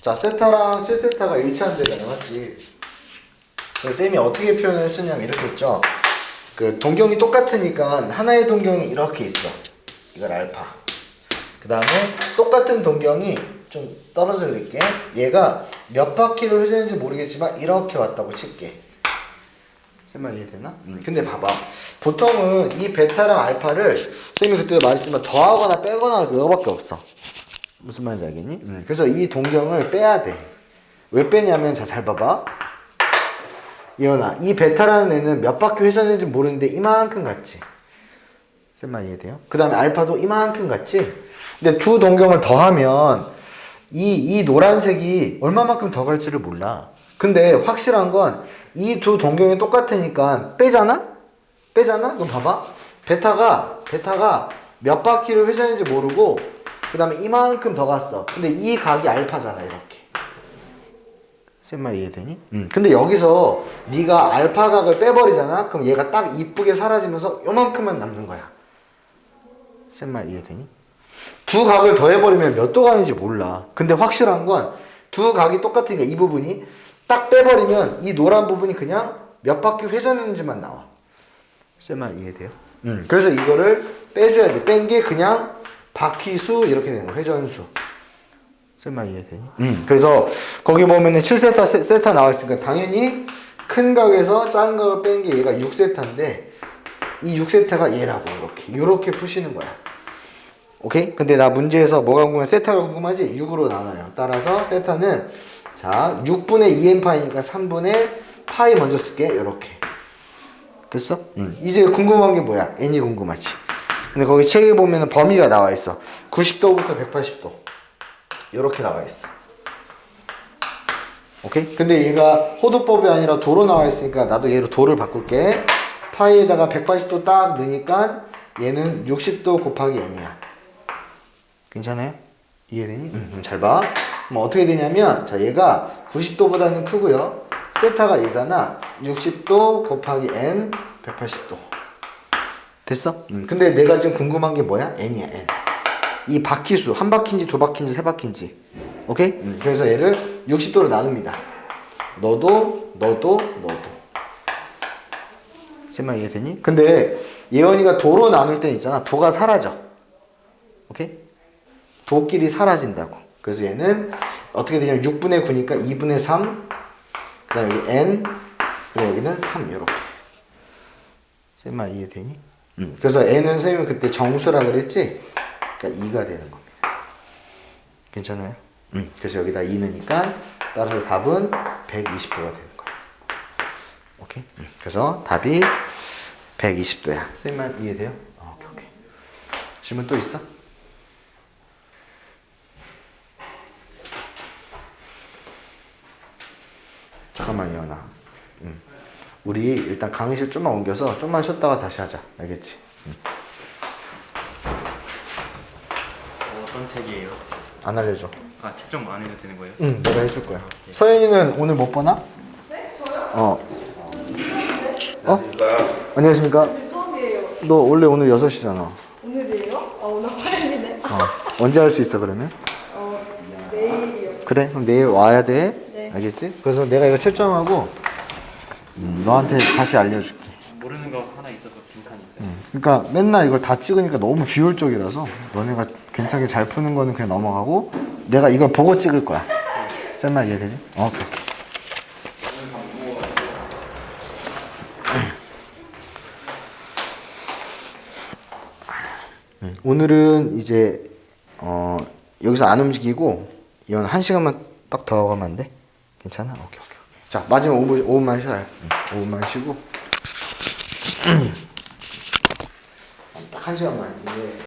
자, 세타랑 7세타가 일치한대잖아, 맞지? 그래서 쌤이 어떻게 표현을 했었냐면 이렇게 했죠. 그 동경이 똑같으니까 하나의 동경이 이렇게 있어. 이걸 알파. 그 다음에 똑같은 동경이 좀 떨어져 그릴게. 얘가 몇 바퀴를 회전했는지 모르겠지만 이렇게 왔다고 칠게. 쌤말 이해되나? 음, 근데 봐봐. 보통은 이 베타랑 알파를 쌤이 그때도 말했지만 더하거나 빼거나 그거밖에 없어. 무슨 말인지 알겠니? 음, 그래서 이 동경을 빼야 돼. 왜 빼냐면 자 잘 봐봐. 이현아, 이 베타라는 애는 몇 바퀴 회전했는지 모르는데 이만큼 같지. 쌤말 이해돼요? 그 다음에 알파도 이만큼 같지. 근데 두 동경을 더하면 이, 이 노란색이 얼마만큼 더 갈지를 몰라. 근데 확실한 건 이 두 동경이 똑같으니까 빼잖아? 빼잖아? 그럼 봐봐. 베타가, 베타가 몇 바퀴를 회전했는지 모르고 그 다음에 이만큼 더 갔어. 근데 이 각이 알파잖아, 이렇게. 쌤말 이해되니? 음. 근데 여기서 네가 알파 각을 빼버리잖아? 그럼 얘가 딱 이쁘게 사라지면서 요만큼만 남는 거야. 쌤말 이해되니? 두 각을 더해버리면 몇 도각인지 몰라. 근데 확실한 건 두 각이 똑같으니까 이 부분이 딱 빼버리면 이 노란 부분이 그냥 몇 바퀴 회전했는지만 나와. 쌤말 이해돼요? 음. 그래서 이거를 빼줘야 돼. 뺀 게 그냥 바퀴 수 이렇게 되는 거. 회전수. 쌤말 이해되니? 음. 그래서 거기 보면은 7세타 세, 세타 나와 있으니까 당연히 큰 각에서 작은 각을 뺀 게 얘가 6세타인데 이 6세타가 얘라고 이렇게 이렇게 푸시는 거야. 오케이? 근데 나 문제에서 뭐가 궁금해? 세타가 궁금하지? 6으로 나눠요. 따라서 세타는 자 6분의 2n파이니까 3분의 파이 먼저 쓸게. 이렇게. 됐어? 음. 이제 궁금한 게 뭐야? n이 궁금하지. 근데 거기 책에 보면 범위가 나와 있어. 90도부터 180도. 이렇게 나와 있어. 오케이? 근데 얘가 호도법이 아니라 도로 나와 있으니까 나도 얘로 도를 바꿀게. 파이에다가 180도 딱 넣으니까 얘는 60도 곱하기 n이야. 괜찮아요? 이해되니? 응, 응, 잘 봐. 그럼 어떻게 되냐면, 자, 얘가 90도보다는 크고요. 세타가 얘잖아. 60도 곱하기 n, 180도. 됐어? 응. 근데 내가 지금 궁금한 게 뭐야? n이야, n. 이 바퀴수, 한 바퀴인지 두 바퀴인지 세 바퀴인지. 오케이? 응. 그래서 얘를 60도로 나눕니다. 너도, 너도, 너도. 쌤말 이해되니? 근데 예원이가 도로 나눌 때 있잖아. 도가 사라져. 오케이? 도끼리 사라진다고. 그래서 얘는 어떻게 되냐면 6분의 9니까 2분의 3. 그 다음에 여기 n. 그다음에 여기는 3. 이렇게. 쌤말 이해되니? 음. 그래서 n은 선생님이 그때 정수라 그랬지? 그러니까 2가 되는 겁니다. 괜찮아요? 음. 그래서 여기다 2 넣으니까 따라서 답은 120도가 되는 거야. 오케이? 음. 그래서 답이 120도야. 쌤말 이해돼요? 어, 오케이, 오케이. 질문 또 있어? 잠깐만 이현아. 응. 우리 일단 강의실 좀만 옮겨서 좀만 쉬었다가 다시 하자. 알겠지? 응. 어떤 책이에요? 안 알려줘. 아 채점 안 해도 되는 거예요? 응, 내가 해줄 거야. 서연이는 오늘 못 보나? 네, 저요. 어. 어? 안녕하십니까? 처음이에요. 너 원래 오늘 6시잖아. 오늘이에요? 아 오늘 화요일이네. 어. 언제 할 수 있어 그러면? 어 내일이요. 그래? 그럼 내일 와야 돼. 네. 알겠지? 그래서 내가 이거 채점하고 음, 너한테 다시 알려줄게. 모르는 거 하나 있어서 빈칸 있어요. 그러니까 맨날 이걸 다 찍으니까 너무 비효율적이라서 너네가 괜찮게 잘 푸는 거는 그냥 넘어가고 내가 이걸 보고 찍을 거야. 센말 이해되지? 어, 오케이, 오케이. 음, 오늘은 이제 어, 여기서 안 움직이고 이건 한 시간만 딱 더 가면 안 돼? 괜찮아? 오케이 오케이. 자 마지막 5분 5분만 쉬어요. 응, 5분만 쉬고 딱 한 시간만 이제